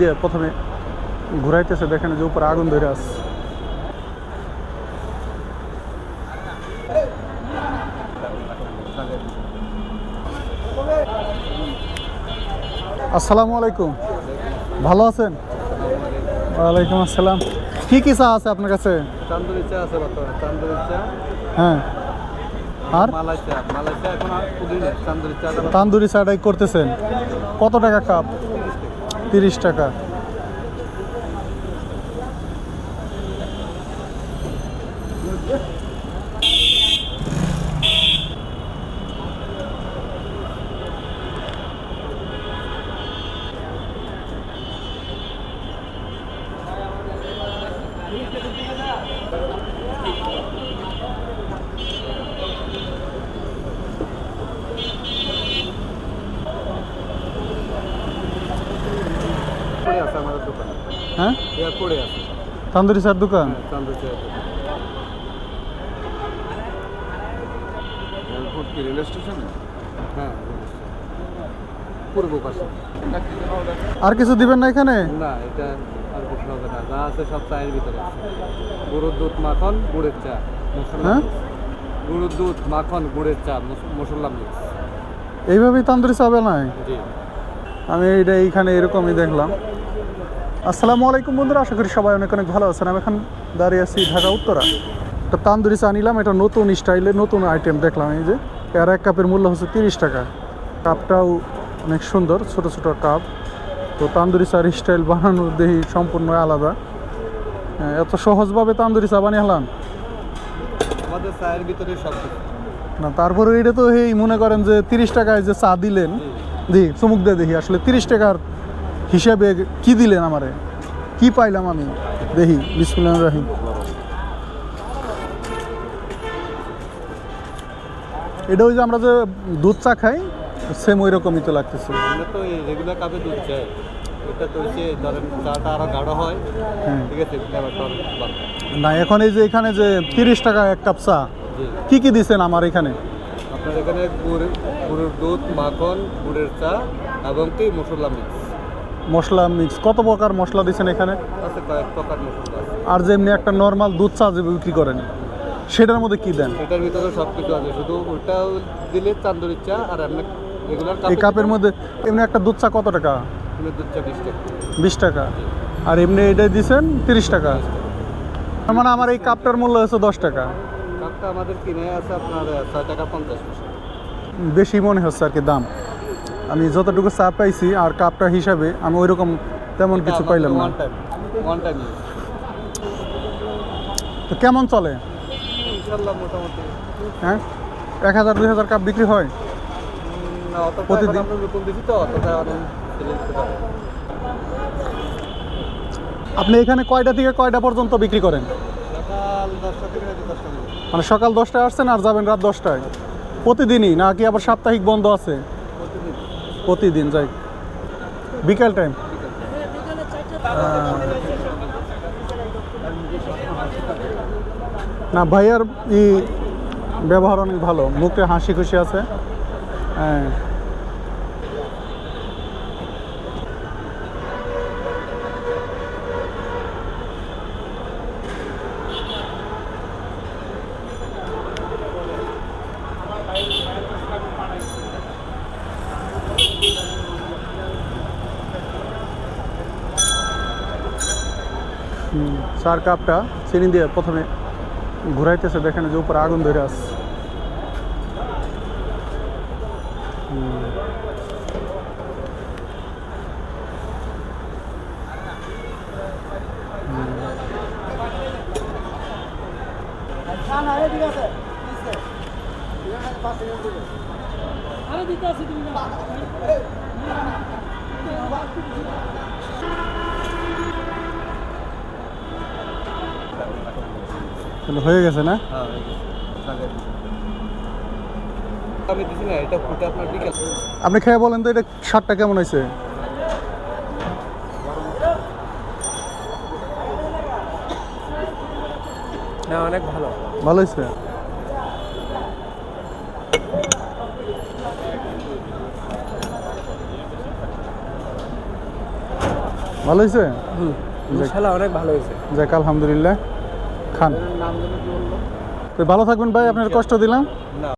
দিয়ে প্রথমে ঘুরাইতেছে দেখেন যে উপরে আগুন ধরে আছে। আসসালামু আলাইকুম। ভালো আছেন? ওয়ালাইকুম আসসালাম। কি কি চা আছে আপনার কাছে? তান্দুরি চা আছে বর্তমানে তান্দুরি চা। হ্যাঁ। আর? তান্দুরি চাটাই করতেছেন। কত টাকা কাপ? তিরিশ টাকা। পড়ে আছে আমাদের দোকানে হ্যাঁ? এয়ারপোর্টে আছে। তান্দুরি চার দোকান? হ্যাঁ তান্দুরি চা এয়ারপোর্ট কি রেল স্টেশনে? হ্যাঁ পূর্ব পাশে। আর কিছু দিবেন না এখানে? না এটা আর কিছু হবে না। যা আছে সব চায়ের ভিতরে আছে। গরুর দুধ মাখন গুড়ের চা হ্যাঁ? গরুর দুধ মাখন গুড়ের চা মশ- মশলা মিক্স এইভাবেই তান্দুরি চা বানায় জি। আমি এইটা এইখানে এরকমই দেখলাম। আসসালামু আলাইকুম বন্ধুরা আশা করি সবাই অনেক অনেক ভালো আছেন। আমি এখন দাঁড়িয়ে আছি ঢাকা উত্তরা। একটা তান্দুরি চা নিলাম এটা নতুন স্টাইলের নতুন আইটেম দেখলাম। এই যে এর এক কাপের মূল্য হচ্ছে তিরিশ টাকা। কাপটাও অনেক সুন্দর ছোট ছোট কাপ। তো তান্দুরি চার স্টাইল বানানোর দেখি সম্পূর্ণ আলাদা। হ্যাঁ, এত সহজভাবে তান্দুরি চা বানিয়ে হলাম আমাদের চায়ের ভিতরে সব না তারপরে এটা তো এই মনে করেন যে তিরিশ টাকায় যে চা দিলেন। দি চুমুক দিয়ে দেখি আসলে তিরিশ টাকার হিসাবে কি দিলেন আমারে? কি পাইলাম আমি? দেখি বিসমুল্লাহ রাহিম। এটা ওই যে আমরা যে দুধ চা খাই সেম ওই রকমই তো লাগতেছে। আমরা তো রেগুলার কাপে দুধ চাই। এটা তো হচ্ছে ধরেন চাটা আরও গাঢ় হয়। হ্যাঁ। ঠিক আছে না এখন এই যে এখানে যে তিরিশ টাকা এক কাপ চা কি কি দিছেন আমার এখানে? আপনার এখানে গুড় গুড়ের দুধ মাখন গুড়ের চা এবং কি? মশলা মিক্স। মশলা মিক্স কত প্রকার মশলা দিচ্ছেন এখানে? আর যেমনি একটা নর্মাল দুধ চা যে বিক্রি করেন সেটার মধ্যে কি দেন? এটার ভিতরে সব কিছু আছে শুধু ওটাও দিলে তান্দুরি চা আর এমনি রেগুলার এই কাপের মধ্যে। এমনি একটা দুধ চা কত টাকা? দুধ চা বিশ টাকা। বিশ টাকা। আর এমনি এটাই দিচ্ছেন তিরিশ টাকা। তার মানে আমার এই কাপটার মূল্য হচ্ছে দশ টাকা। কাপটা আমাদের কিনে আছে আপনার ছয় টাকা পঞ্চাশ বেশি মনে হচ্ছে আর কি দাম। আমি যতটুকু চা পাইছি আর কাপটা হিসাবে আমি ওই রকম তেমন কিছু পাইলাম না। তো কেমন চলে? হ্যাঁ? এক হাজার দুই হাজার কাপ বিক্রি হয়? প্রতিদিন? আপনি এখানে কয়টা থেকে কয়টা পর্যন্ত বিক্রি করেন? মানে সকাল দশটায় আসছেন আর যাবেন রাত দশটায়? প্রতিদিনই নাকি আবার সাপ্তাহিক বন্ধ আছে? প্রতিদিন, যাই। বিকাল টাইম না, ভাইয়ার ই ব্যবহার অনেক ভালো। মুখে হাসি খুশি আছে। হ্যাঁ। চার কাপটা চিনি দিয়ে প্রথমে ঘুরাইতেছে দেখেন যে উপরে আগুন ধরে আছে হুম। তাহলে হয়ে গেছে না? হ্যাঁ, আপনি খেয়ে বলেন তো এটা সারটা কেমন হয়েছে? অনেক ভালো। ভালো হয়েছে? ভালো হয়েছে? হুম অনেক ভালো হয়েছে। যাক আলহামদুলিল্লাহ। খান। তো ভালো থাকবেন ভাই আপনার কষ্ট দিলাম।